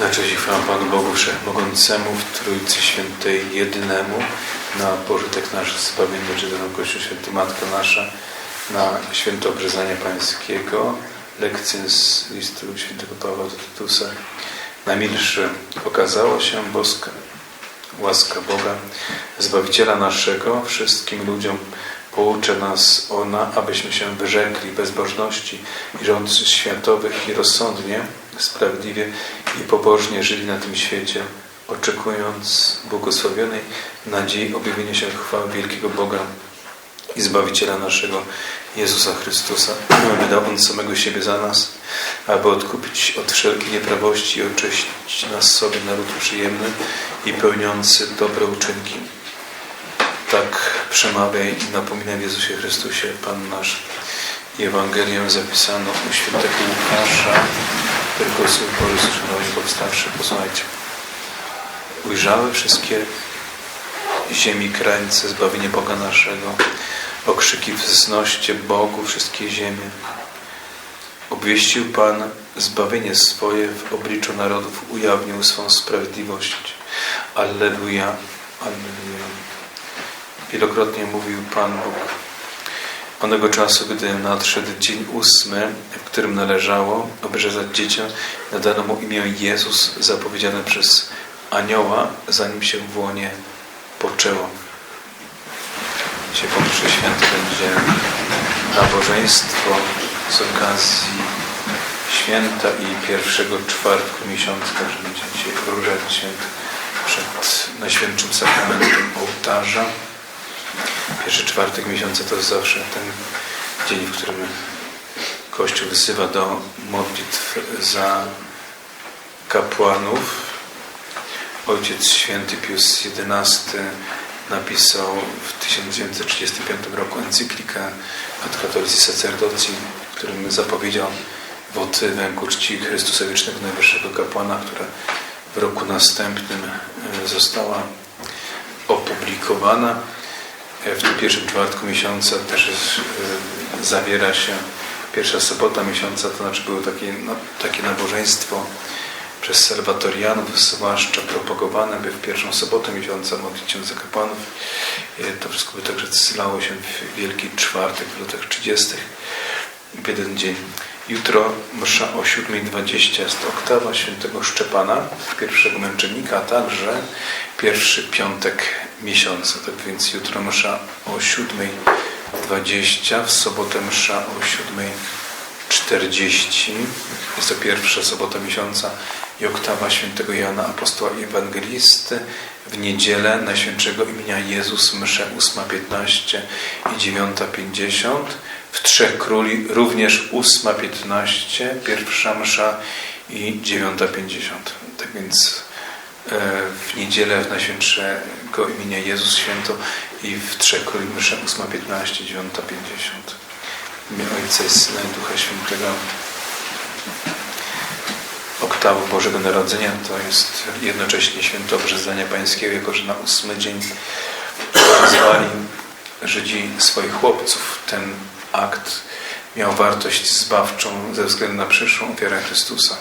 Na cześć i chwałę Panu Bogu Wszechmogącemu, w Trójcy Świętej Jedynemu, na pożytek nasz zbawienie, czy na Kościół Święty Matka Nasza, na święto obrzezania Pańskiego, lekcje z listu świętego Pawła do Tytusa. Najmilszy okazało się boska łaska Boga, Zbawiciela naszego, wszystkim ludziom poucza nas ona, abyśmy się wyrzekli bezbożności i rząd światowych i rozsądnie, sprawiedliwie i pobożnie żyli na tym świecie, oczekując błogosławionej nadziei objawienia się chwały wielkiego Boga i Zbawiciela naszego, Jezusa Chrystusa. Wydał On samego siebie za nas, aby odkupić od wszelkiej nieprawości i oczyścić nas sobie naród przyjemny i pełniący dobre uczynki. Tak przemawia i napomina w Jezusie Chrystusie Pan nasz. Ewangelię zapisano u świętego Łukasza, z pory szanowni powstawszy, posłuchajcie. Ujrzały wszystkie ziemi krańce zbawienie Boga naszego, okrzyki wznoście Bogu wszystkie ziemie. Obwieścił Pan zbawienie swoje w obliczu narodów, ujawnił swą sprawiedliwość. Alleluja, Alleluja. Wielokrotnie mówił Pan Bóg. Onego czasu, gdy nadszedł dzień ósmy, w którym należało obrzezać dziecię, nadano mu imię Jezus, zapowiedziane przez anioła, zanim się w łonie poczęło. Dzisiaj pomyślę święty będzie nabożeństwo z okazji święta i pierwszego czwartku miesiąca, także będziemy dzisiaj różać święt przed Najświętszym Sakramentem ołtarza. Pierwszy czwartek miesiąca to jest zawsze ten dzień, w którym Kościół wysyła do modlitw za kapłanów. Ojciec święty Pius XI napisał w 1935 roku encyklikę Ad Catholici Sacerdoci, w którym zapowiedział wotywę ku czci Chrystusa Wiecznego Najwyższego Kapłana, która w roku następnym została opublikowana. W tym pierwszym czwartku miesiąca też jest, zawiera się pierwsza sobota miesiąca, to znaczy było takie, no, takie nabożeństwo przez salwatorianów, zwłaszcza propagowane, by w pierwszą sobotę miesiąca modlić się za kapłanów. To wszystko by także zlało się w Wielki Czwartek, w latach 30. w jeden dzień. Jutro msza o 7.20 jest oktawa świętego Szczepana, pierwszego męczennika, a także pierwszy piątek miesiąca. Tak więc jutro msza o 7.20, w sobotę msza o 7.40. Jest to pierwsza sobota miesiąca i oktawa świętego Jana Apostoła i Ewangelisty. W niedzielę Najświętszego imienia Jezus msze 8.15 i 9.50. W Trzech Króli również 8.15, pierwsza msza i 9.50. Tak więc w niedzielę w Najświętszego imienia Jezus Święto i w Trzech Króli msze 8.15, 9.50. W imię Ojca i Syna i Ducha Świętego. Oktawa Bożego Narodzenia to jest jednocześnie święto obrzezania Pańskiego, jako że na ósmy dzień nazwali Żydzi swoich chłopców. Ten akt miał wartość zbawczą ze względu na przyszłą ofiarę Chrystusa.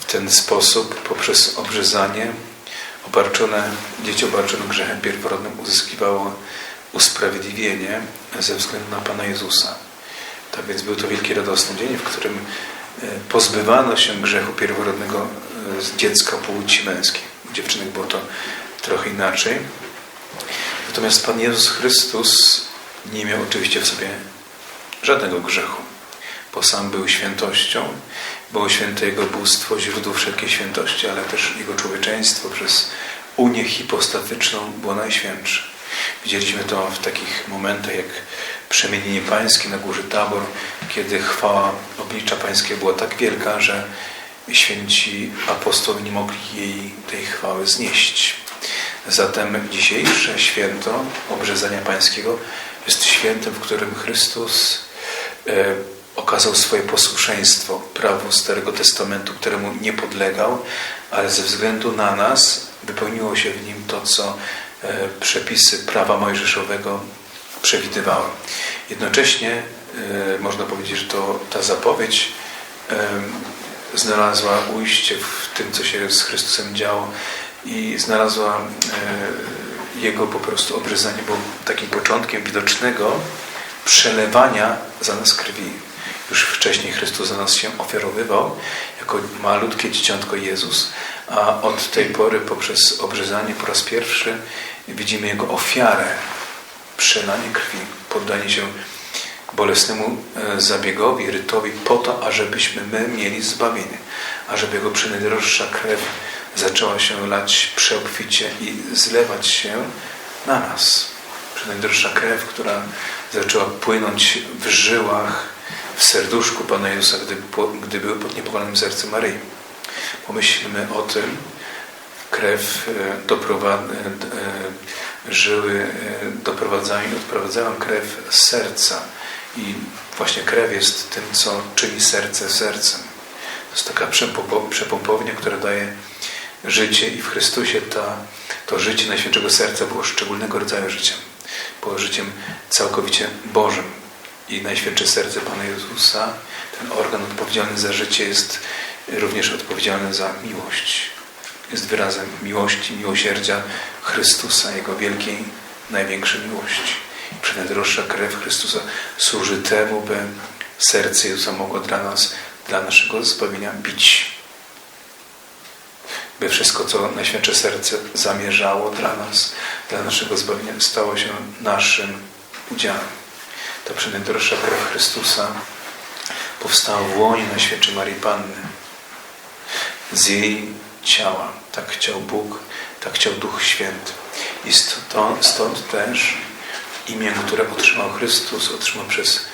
W ten sposób, poprzez obrzezanie, obarczone, dzieci obarczone grzechem pierworodnym uzyskiwało usprawiedliwienie ze względu na Pana Jezusa. Tak więc był to wielki radosny dzień, w którym pozbywano się grzechu pierworodnego z dziecka płci męskiej. U dziewczynek było to trochę inaczej. Natomiast Pan Jezus Chrystus nie miał oczywiście w sobie żadnego grzechu, bo sam był świętością, było święte Jego bóstwo, źródło wszelkiej świętości, ale też Jego człowieczeństwo przez unię hipostatyczną było najświętsze. Widzieliśmy to w takich momentach jak przemienienie pańskie na górze Tabor, kiedy chwała oblicza pańskiego była tak wielka, że święci apostołowie nie mogli jej, tej chwały znieść. Zatem dzisiejsze święto obrzezania pańskiego jest świętem, w którym Chrystus e, okazał swoje posłuszeństwo prawu Starego Testamentu, któremu nie podlegał, ale ze względu na nas wypełniło się w nim to, co e, przepisy prawa mojżeszowego przewidywały. Jednocześnie e, można powiedzieć, że to ta zapowiedź znalazła ujście w tym, co się z Chrystusem działo i znalazła Jego po prostu obryzanie, bo takim początkiem widocznego przelewania za nas krwi. Już wcześniej Chrystus za nas się ofiarowywał jako malutkie dzieciątko Jezus, a od tej pory poprzez obrzezanie po raz pierwszy widzimy Jego ofiarę, przelanie krwi, poddanie się bolesnemu e, zabiegowi, rytowi po to, ażebyśmy my mieli zbawienie, ażeby Jego przynajddroższa krew zaczęła się lać przeobficie i zlewać się na nas. Przynajddroższa krew, która zaczęła płynąć w żyłach, w serduszku Pana Jezusa, gdy, gdy był pod niepokalanym sercem Maryi. Pomyślmy o tym, krew e, doprowadza, e, e, żyły doprowadzają, odprowadzają krew serca i właśnie krew jest tym, co czyni serce sercem. To jest taka przepompownia, która daje życie i w Chrystusie ta, to życie Najświętszego Serca było szczególnego rodzaju życiem. Było życiem całkowicie Bożym. I Najświętsze Serce Pana Jezusa, ten organ odpowiedzialny za życie jest również odpowiedzialny za miłość. Jest wyrazem miłości, miłosierdzia Chrystusa, Jego wielkiej, największej miłości. I przednajdroższa krew Chrystusa służy temu, by serce Jezusa mogło dla nas, dla naszego zbawienia bić by wszystko, co Najświętsze Serce zamierzało dla nas, dla naszego zbawienia, stało się naszym udziałem. Ta przynajdroższa krew Chrystusa powstała w łonie Najświętszej Marii Panny. Z jej ciała. Tak chciał Bóg, tak chciał Duch Święty. I stąd też imię, które otrzymał Chrystus, otrzymał przez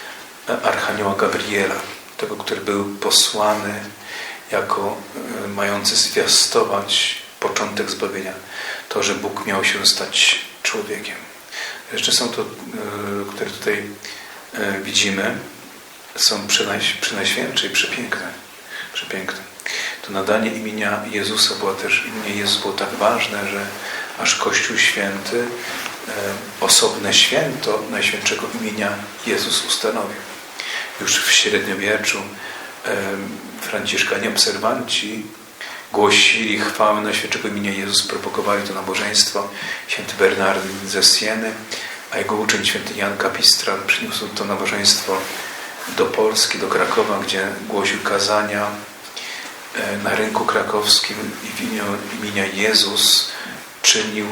Archanioła Gabriela, tego, który był posłany jako e, mający zwiastować początek zbawienia. To, że Bóg miał się stać człowiekiem. Jeszcze są to, e, które tutaj e, widzimy, są przynajświętsze i przepiękne. przepiękne. To nadanie imienia Jezusa było też, imię Jezus było tak ważne, że aż Kościół Święty osobne święto Najświętszego imienia Jezus ustanowił. Już w średniowieczu Franciszkanie obserwanci głosili chwałę na świętego imienia Jezus, propagowali to nabożeństwo. Święty Bernard ze Sieny, a jego uczeń święty Jan Kapistral przyniósł to nabożeństwo do Polski, do Krakowa, gdzie głosił kazania e, na rynku krakowskim i w imię imienia Jezus czynił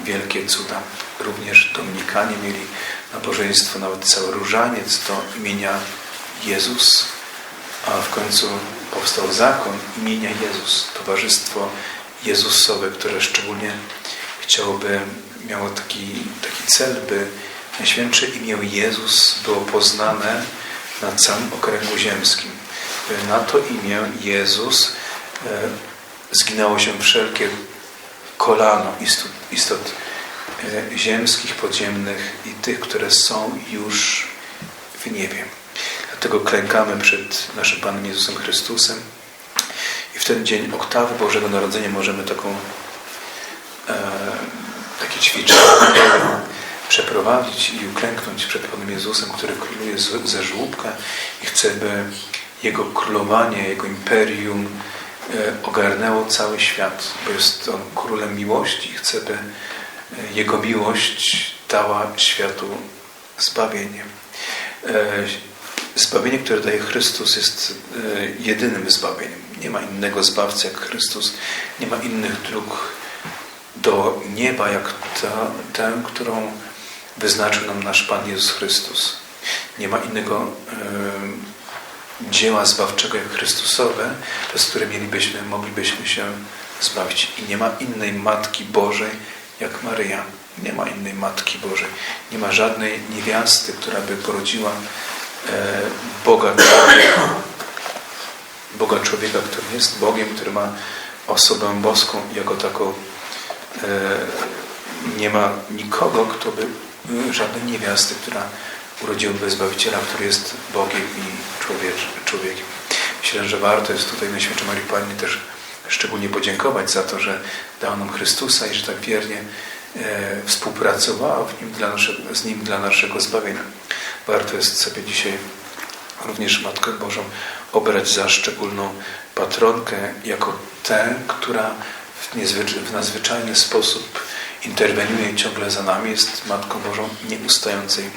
wielkie cuda. Również Dominikanie mieli nabożeństwo, nawet cały różaniec do imienia Jezus a w końcu powstał zakon imienia Jezus, Towarzystwo Jezusowe, które szczególnie chciałoby, miało taki, taki cel, by Najświętsze imię Jezus było poznane na całym okręgu ziemskim. Na to imię Jezus e, zginęło się wszelkie kolano istot, istot ziemskich, podziemnych i tych, które są już w niebie. Dlatego klękamy przed naszym Panem Jezusem Chrystusem i w ten dzień oktawy Bożego Narodzenia możemy taką, e, takie ćwiczenie przeprowadzić i uklęknąć przed Panem Jezusem, który króluje ze żłóbka i chce, by Jego królowanie, Jego imperium e, ogarnęło cały świat, bo jest On królem miłości i chce, by e, Jego miłość dała światu zbawienie. E, Zbawienie, które daje Chrystus, jest e, jedynym zbawieniem. Nie ma innego zbawcy jak Chrystus. Nie ma innych dróg do nieba jak ta, tę, którą wyznaczył nam nasz Pan Jezus Chrystus. Nie ma innego e, dzieła zbawczego jak Chrystusowe, przez które mielibyśmy, moglibyśmy się zbawić. I nie ma innej Matki Bożej jak Maryja. Nie ma innej Matki Bożej. Nie ma żadnej niewiasty, która by porodziła E, Boga człowieka, Boga człowieka, który jest Bogiem, który ma osobę boską jako taką e, nie ma nikogo, kto by e, żadnej niewiasty, która urodziłaby Zbawiciela, który jest Bogiem i człowiekiem. Myślę, że warto jest tutaj na Świętej Marii Pannie też szczególnie podziękować za to, że dał nam Chrystusa i że tak wiernie współpracowała w nim dla naszego, z Nim dla naszego zbawienia. Warto jest sobie dzisiaj również Matkę Bożą obrać za szczególną patronkę, jako tę, która w, w nadzwyczajny sposób interweniuje ciągle za nami, jest Matką Bożą nieustającej,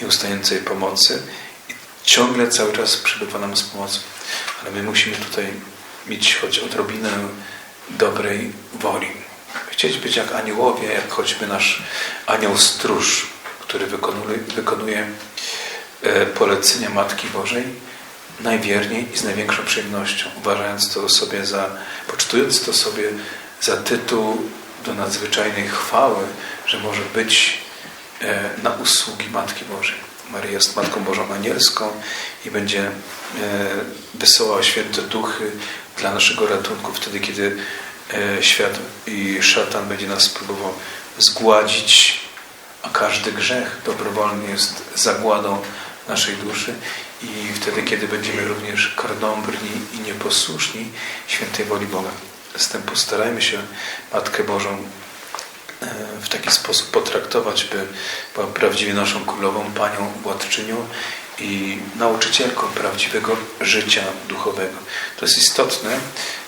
nieustającej pomocy i ciągle cały czas przybywa nam z pomocą. Ale my musimy tutaj mieć choć odrobinę dobrej woli. Chcieć być jak aniołowie, jak choćby nasz anioł stróż, który wykonuje, e, polecenia Matki Bożej najwierniej i z największą przyjemnością, uważając to sobie za, poczytując to sobie za tytuł do nadzwyczajnej chwały, że może być e, na usługi Matki Bożej. Maria jest Matką Bożą Anielską i będzie e, wysyłała święte duchy dla naszego ratunku wtedy, kiedy e, świat i szatan będzie nas próbował zgładzić, a każdy grzech dobrowolny jest zagładą naszej duszy i wtedy, kiedy będziemy również karnąbrni i nieposłuszni świętej woli Boga. Zatem postarajmy się Matkę Bożą e, w taki sposób potraktować, by była prawdziwie naszą królową, panią, władczynią i nauczycielką prawdziwego życia duchowego. To jest istotne,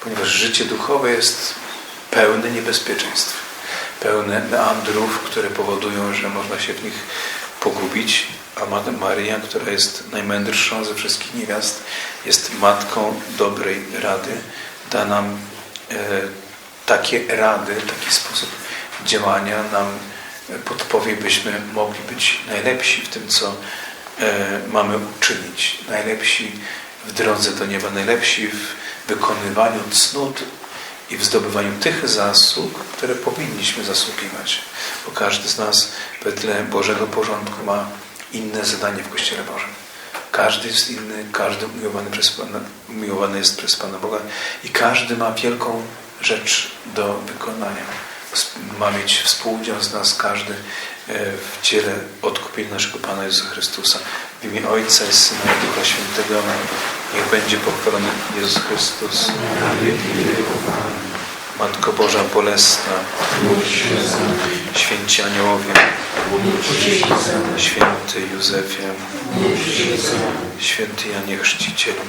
ponieważ życie duchowe jest pełne niebezpieczeństw, pełne meandrów, które powodują, że można się w nich pogubić, a Matka Maria, która jest najmędrszą ze wszystkich niewiast, jest matką dobrej rady, da nam e, takie rady, taki sposób działania nam podpowie, byśmy mogli być najlepsi w tym, co mamy uczynić, najlepsi w drodze do nieba, najlepsi w wykonywaniu cnót i w zdobywaniu tych zasług, które powinniśmy zasługiwać. Bo każdy z nas wedle Bożego porządku ma inne zadanie w Kościele Bożym. Każdy jest inny, każdy umiłowany, przez Pana, umiłowany jest przez Pana Boga i każdy ma wielką rzecz do wykonania. Ma mieć współudział z nas każdy e, w dziele odkupienia naszego Pana Jezusa Chrystusa. W imię Ojca i Syna i Ducha Świętego niech będzie pochwalony Jezus Chrystus. Matko Boża Bolesna, święci aniołowie, święty Józefie, święty Janie Chrzcicielu.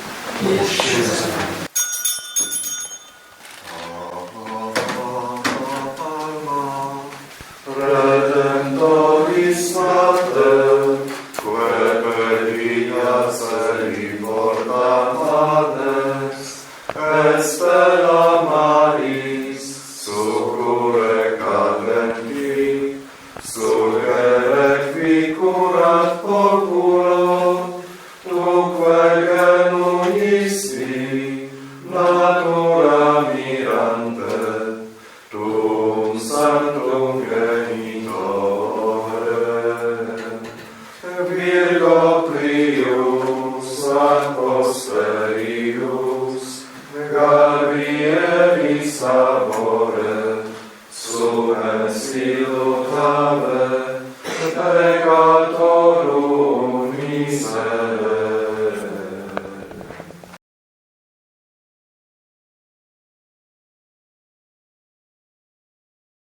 be